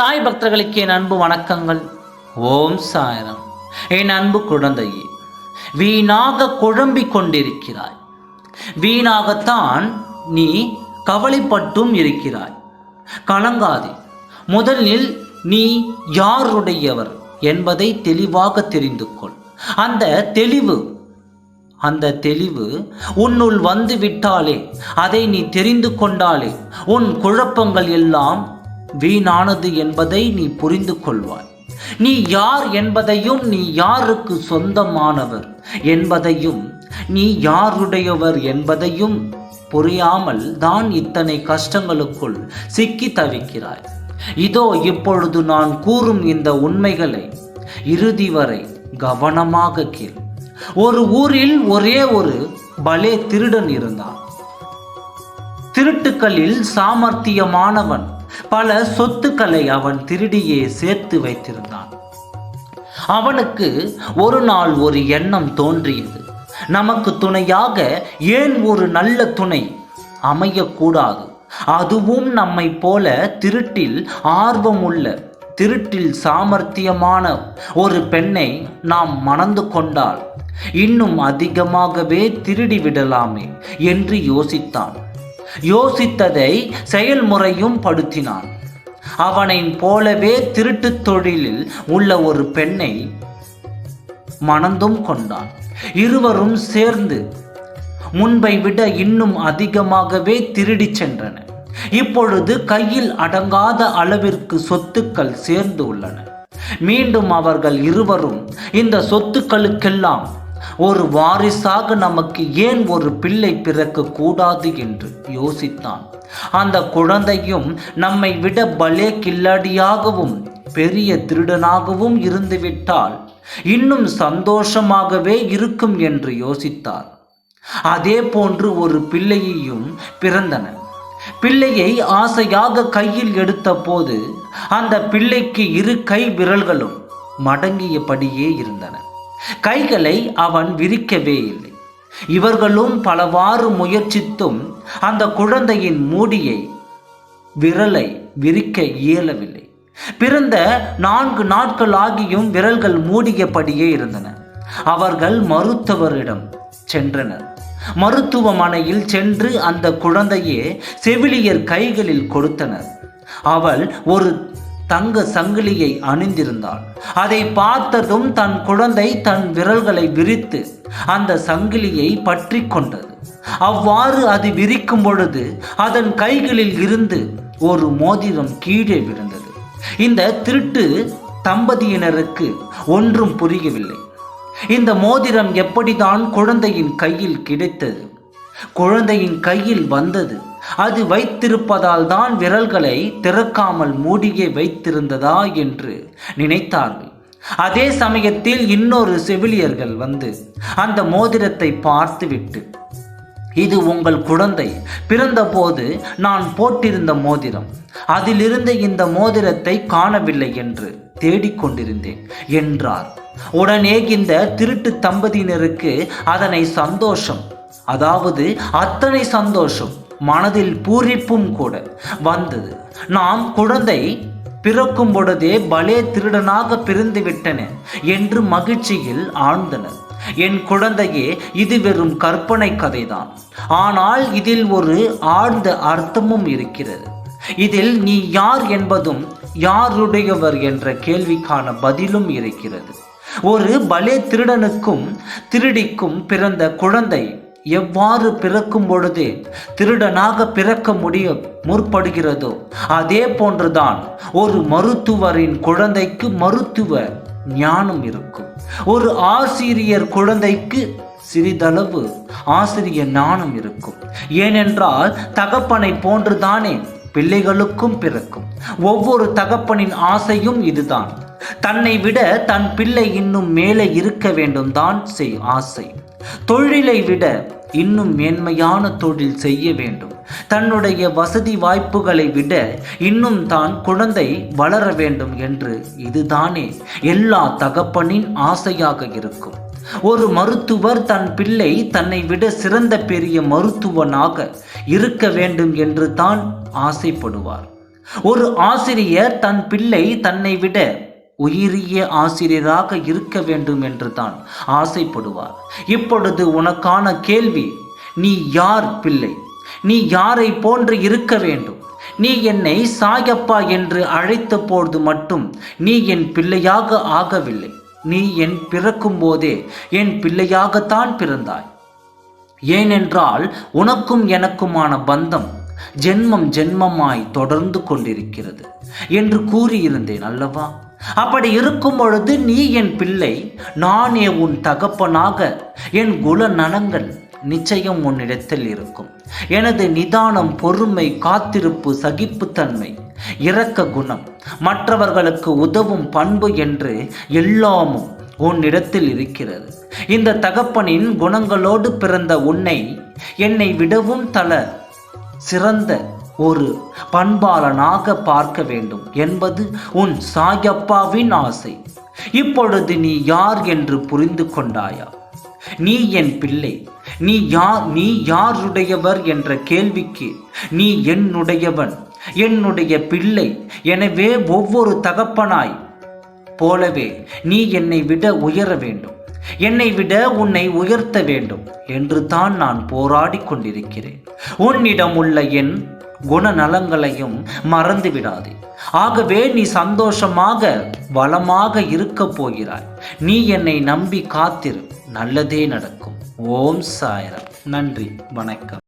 சாய் பக்தர்களுக்கு என் அன்பு வணக்கங்கள். ஓம் சாயரம். என் அன்பு குழந்தையே வீணாக குழம்பிக் கொண்டிருக்கிறாய். வீணாகத்தான் நீ கவலைப்பட்டும் இருக்கிறாய். கலங்காதே முதலில் நீ யாருடையவர் என்பதை தெளிவாக தெரிந்து கொள். அந்த தெளிவு அந்த தெளிவு உன்னுள் வந்து விட்டாலே அதை நீ தெரிந்து கொண்டாலே உன் குழப்பங்கள் எல்லாம் வீணானது என்பதை நீ புரிந்து கொள்வாய். நீ யார் என்பதையும் நீ யாருக்கு சொந்தமானவர் என்பதையும் நீ யாருடையவர் என்பதையும் புரியாமல் தான் இத்தனை கஷ்டங்களுக்குள் சிக்கி தவிக்கிறாய். இதோ இப்பொழுது நான் கூறும் இந்த உண்மைகளை இறுதி வரை கவனமாக கேள். ஒரு ஊரில் ஒரே ஒரு பலே திருடன் இருந்தான். திருட்டுக்களில் சாமர்த்தியமானவன் பல சொத்துக்களை அவன் திருடியே சேர்த்து வைத்திருந்தான். அவனுக்கு ஒரு நாள் ஒரு எண்ணம் தோன்றியது. நமக்கு துணையாக ஏன் ஒரு நல்ல துணை? அமையக்கூடாது. அதுவும் நம்மை போல திருட்டில் ஆர்வமுள்ள திருட்டில் சாமர்த்தியமான ஒரு பெண்ணை நாம் மணந்து கொண்டால் இன்னும் அதிகமாகவே திருடி விடலாமே என்று யோசித்தான். யோசித்ததை செயல்முறையும் படுத்தினான். அவனை போலவே திருட்டுத் தொழிலில் உள்ள ஒரு பெண்ணை மணந்தும் கொண்டான். இருவரும் சேர்ந்து முன்பை விட இன்னும் அதிகமாகவே திருடி சென்றன. இப்பொழுது கையில் அடங்காத அளவிற்கு சொத்துக்கள் சேர்ந்து உள்ளன. மீண்டும் அவர்கள் இருவரும் இந்த சொத்துக்களுக்கெல்லாம் ஒரு வாரிசாக நமக்கு ஏன் ஒரு பிள்ளை பிறக்க கூடாது என்று யோசித்தான். அந்த குழந்தையும் நம்மை விட பலே கில்லாடியாகவும் பெரிய திருடனாகவும் இருந்துவிட்டால் இன்னும் சந்தோஷமாகவே இருக்கும் என்று யோசித்தார். அதே போன்று ஒரு பிள்ளையையும் பிறந்தன. பிள்ளையை ஆசையாக கையில் எடுத்தபோது அந்த பிள்ளைக்கு இரு கை விரல்களும் மடங்கியபடியே இருந்தன. கைகளை அவன் விரிக்கவே இல்லை. இவர்களும் பலவாறு முயற்சித்தும் அந்த குழந்தையின் மூடியை விரலை விரிக்க இயலவில்லை. பிறந்த நான்கு நாட்கள் ஆகியும் விரல்கள் மூடியபடியே இருந்தன. அவர்கள் மருத்துவரிடம் சென்றனர். மருத்துவமனையில் சென்று அந்த குழந்தையே செவிலியர் கைகளில் கொடுத்தனர். அவள் ஒரு தங்க சங்கிலியை அணிந்திருந்தாள். அதை பார்த்ததும் தன் குழந்தை தன் விரல்களை விரித்து அந்த சங்கிலியை பற்றி கொண்டது. அவ்வாறு அது விரிக்கும் பொழுது அதன் கைகளில் இருந்து ஒரு மோதிரம் கீழே விழுந்தது. இந்த திருட்டு தம்பதியினருக்கு ஒன்றும் புரியவில்லை. இந்த மோதிரம் எப்படிதான் குழந்தையின் கையில் கிடைத்தது? குழந்தையின் கையில் வந்தது. அது வைத்திருப்பதால் தான் விரல்களை திறக்காமல் மூடியே வைத்திருந்ததா என்று நினைத்தார்கள். அதே சமயத்தில் இன்னொரு செவிலியர்கள் வந்து அந்த மோதிரத்தை பார்த்துவிட்டு இது உங்கள் குழந்தை. பிறந்தபோது நான் போட்டிருந்த மோதிரம். அதிலிருந்து இந்த மோதிரத்தை காணவில்லை என்று தேடிக்கொண்டிருந்தேன் என்றார். உடனே இந்த திருட்டு தம்பதியினருக்கு அதனை சந்தோஷம் அதாவது அத்தனை சந்தோஷம் மனதில் பூரிப்பும் கூட வந்தது. நாம் குழந்தை பிறக்கும் பொழுதே பலே திருடனாக பிறந்து விட்டன என்று மகிழ்ச்சியில் ஆழ்ந்தனர். என் குழந்தையே இது வெறும் கற்பனை கதைதான். ஆனால் இதில் ஒரு ஆழ்ந்த அர்த்தமும் இருக்கிறது. இதில் நீ யார் என்பதும் யாருடையவர் என்ற கேள்விக்கான பதிலும் இருக்கிறது. ஒரு பலே திருடனுக்கும் திருடிக்கும் பிறந்த குழந்தை எவ்வாறு பிறக்கும் பொழுது திருடனாக பிறக்க முடிய முற்படுகிறதோ அதே போன்றுதான் ஒரு மருத்துவரின் குழந்தைக்கு மருத்துவ ஞானம் இருக்கும். ஒரு ஆசிரியர் குழந்தைக்கு சிறிதளவு ஆசிரிய ஞானம் இருக்கும். ஏனென்றால் தகப்பனை போன்றுதானே பிள்ளைகளுக்கும் பிறக்கும். ஒவ்வொரு தகப்பனின் ஆசையும் இதுதான். தன்னை விட தன் பிள்ளை இன்னும் மேலே இருக்க வேண்டும் தான் செய் ஆசை. தொழிலை விட இன்னும் மேன்மையான தொழில் செய்ய வேண்டும். தன்னுடைய வசதி வாய்ப்புகளை விட இன்னும் தான் குழந்தை வளர வேண்டும் என்று இதுதானே எல்லா தகப்பனின் ஆசையாக இருக்கும். ஒரு மருத்துவர் தன் பிள்ளை தன்னை விட சிறந்த பெரிய மருத்துவனாக இருக்க வேண்டும் என்று தான் ஆசைப்படுவார். ஒரு ஆசிரியர் தன் பிள்ளை தன்னை விட உயிரிய ஆசிரியராக இருக்க வேண்டும் என்று தான் ஆசைப்படுவார். இப்பொழுது உனக்கான கேள்வி நீ யார் பிள்ளை? நீ யாரை போன்று இருக்க வேண்டும்? நீ என்னை சாயப்பா என்று அழைத்த போது மட்டும் நீ என் பிள்ளையாக ஆகவில்லை. நீ என் பிறக்கும் போதே என் பிள்ளையாகத்தான் பிறந்தாய். ஏனென்றால் உனக்கும் எனக்குமான பந்தம் ஜென்மம் ஜென்மமாய் தொடர்ந்து கொண்டிருக்கிறது. என்று கூறியிருந்தேன் அல்லவா? அப்படி இருக்கும் பொழுது நீ என் பிள்ளை நானே உன் தகப்பனாக என் குல நலங்கள் நிச்சயம் உன்னிடத்தில் இருக்கும். எனது நிதானம் பொறுமை காத்திருப்பு சகிப்புத்தன்மை இரக்க குணம் மற்றவர்களுக்கு உதவும் பண்பு என்று எல்லாமும் உன்னிடத்தில் இருக்கிறது. இந்த தகப்பனின் குணங்களோடு பிறந்த உன்னை என்னை விடவும் தல சிறந்த ஒரு பண்பாளனாக பார்க்க வேண்டும் என்பது உன் சாயப்பாவின் ஆசை. இப்பொழுது நீ யார் என்று புரிந்து கொண்டாயா? நீ என் பிள்ளை. நீ யார் நீ யாருடையவர் என்ற கேள்விக்கு நீ என்னுடையவன் என்னுடைய பிள்ளை. எனவே ஒவ்வொரு தகப்பனாய் போலவே நீ என்னை விட உயர வேண்டும். என்னை விட உன்னை உயர்த்த வேண்டும் என்று தான் நான் போராடி கொண்டிருக்கிறேன். உன்னிடம் உள்ள என் குணநலங்களையும் மறந்து விடாதே ஆகவே நீ சந்தோஷமாக வளமாக இருக்க போகிறாய். நீ என்னை நம்பி காத்திரு. நல்லதே நடக்கும். ஓம் சாயரம். நன்றி. வணக்கம்.